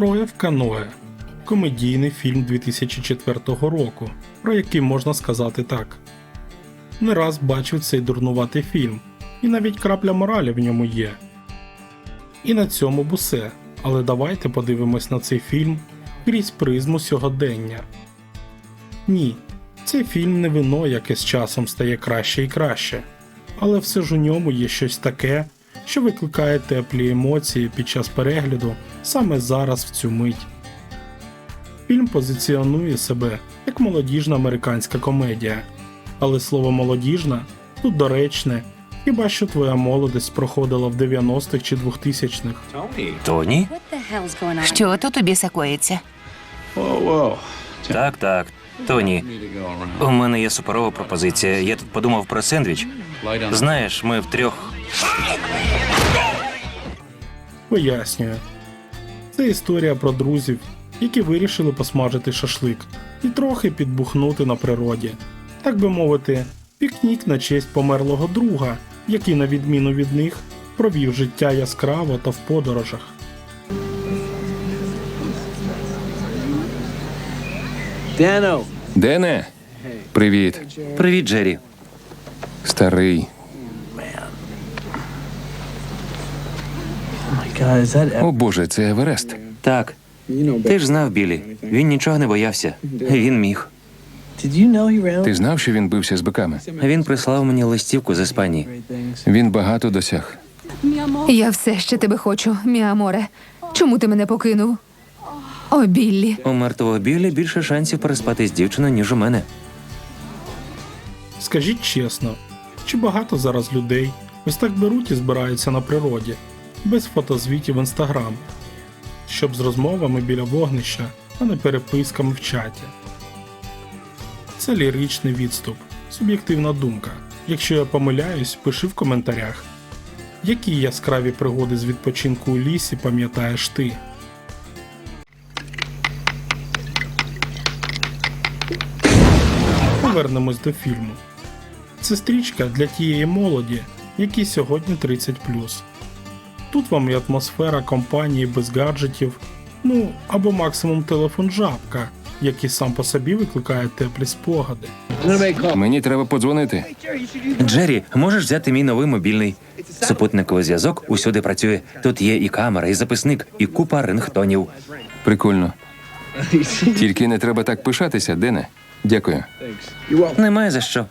Троє в каное комедійний фільм 2004 року, про який можна сказати так. Не раз бачив цей дурнуватий фільм, і навіть крапля моралі в ньому є. І на цьому б усе. Але давайте подивимось на цей фільм крізь призму сьогодення. Ні, цей фільм не вино, яке з часом стає краще і краще, але все ж у ньому є щось таке, що викликає теплі емоції під час перегляду саме зараз в цю мить. Фільм позиціонує себе як молодіжна американська комедія, але слово молодіжна тут доречне, хіба що твоя молодість проходила в 90-х чи 2000-х. Тоні? Що тут тобі сакоїться? Так, так. Тоні, у мене є суперова пропозиція. Я тут подумав про сендвіч. Знаєш, ми втрьох. Пояснюю. Це історія про друзів, які вирішили посмажити шашлик і трохи підбухнути на природі. Так би мовити, пікнік на честь померлого друга, який, на відміну від них, провів життя яскраво та в подорожах. Дене? Привіт, Привіт, Джері. старий. О Боже, це Еверест. Так, ти ж знав Білі. Він нічого не боявся. Він міг. Ти знав, що він бився з биками? Він прислав мені листівку з Іспанії. Він багато досяг. Я все ще тебе хочу, Міаморе. Чому ти мене покинув? О, Біллі. У мертвого Білі більше шансів переспати з дівчиною, ніж у мене. Скажіть чесно, чи багато зараз людей ось так беруть і збираються на природі, без фотозвітів в інстаграм, щоб з розмовами біля вогнища, а не переписками в чаті? Це ліричний відступ, суб'єктивна думка. Якщо я помиляюсь, пиши в коментарях. Які яскраві пригоди з відпочинку у лісі пам'ятаєш ти? Повернемось до фільму. Це стрічка для тієї молоді, якій сьогодні 30 Тут вам і атмосфера компанії без гаджетів, ну або максимум телефон жабка, який сам по собі викликає теплі спогади. Мені треба подзвонити. Джері, можеш взяти мій новий мобільний? Супутниковий зв'язок усюди працює. Тут є і камера, і записник, і купа рингтонів. Прикольно. Тільки не треба так пишатися, Дене. Дякую. Немає за що.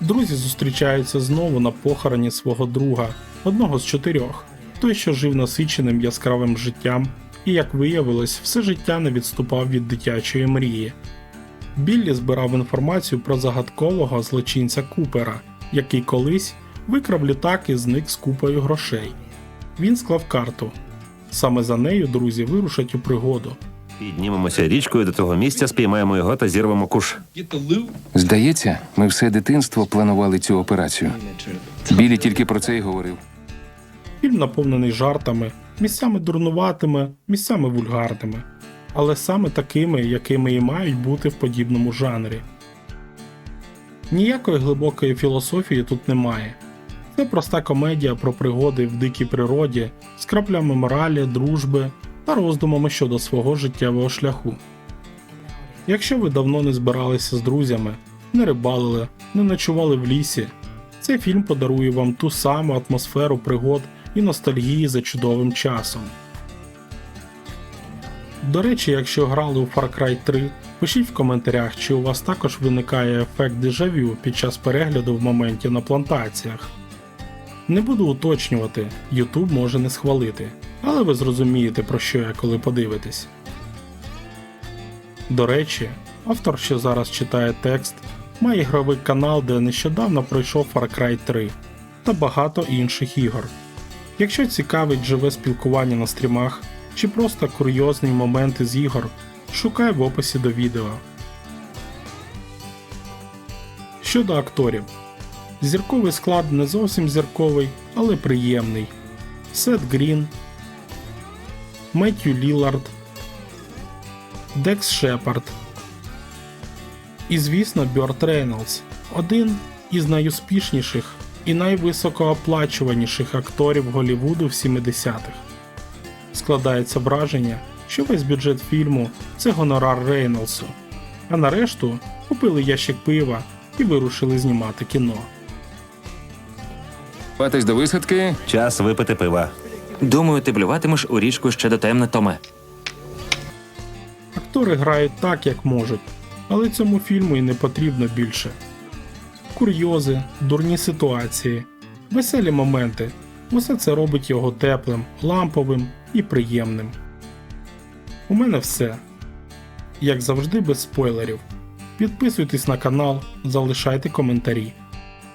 Друзі зустрічаються знову на похороні свого друга, одного з чотирьох, той, що жив насиченим яскравим життям, і, як виявилось, все життя не відступав від дитячої мрії. Біллі збирав інформацію про загадкового злочинця Купера, який колись викрав літак і зник з купою грошей. Він склав карту. Саме за нею друзі вирушать у пригоду. Піднімемося річкою до того місця, спіймаємо його та зірвемо куш. Здається, ми все дитинство планували цю операцію. Білі тільки про це й говорив. Фільм наповнений жартами, місцями дурнуватими, місцями вульгарними, але саме такими, якими і мають бути в подібному жанрі. Ніякої глибокої філософії тут немає. Це проста комедія про пригоди в дикій природі з краплями моралі, дружби та роздумами щодо свого життєвого шляху. Якщо ви давно не збиралися з друзями, не рибалили, не ночували в лісі, цей фільм подарує вам ту саму атмосферу пригод і ностальгії за чудовим часом. До речі, якщо грали у Far Cry 3, пишіть в коментарях, чи у вас також виникає ефект дежавю під час перегляду в моменті на плантаціях. Не буду уточнювати, YouTube може не схвалити, але ви зрозумієте про що я коли подивитесь. До речі, автор, що зараз читає текст, має ігровий канал, де нещодавно пройшов Far Cry 3 та багато інших ігор. Якщо цікавить живе спілкування на стрімах чи просто курйозні моменти з ігор, шукай в описі до відео. Щодо акторів. Зірковий склад не зовсім зірковий, але приємний. Сет Грін, Меттью Лілард, Декс Шепард. І, звісно, Бьорт Рейнолдс один із найуспішніших і найвисокооплачуваніших акторів Голлівуду в 70-х. Складається враження, що весь бюджет фільму це гонорар Рейнолдсу, а на решту купили ящик пива і вирушили знімати кіно. Патись до висадки. Час випити пива. Думаю, ти блюватимеш у річку ще до темне, Томе. Актори грають так, як можуть, але цьому фільму і не потрібно більше. Курйози, дурні ситуації, веселі моменти усе це робить його теплим, ламповим і приємним. У мене все. Як завжди, без спойлерів. Підписуйтесь на канал, залишайте коментарі.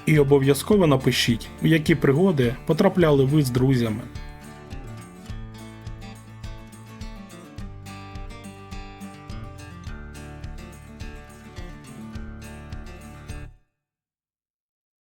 І обов'язково напишіть, у які пригоди потрапляли ви з друзями.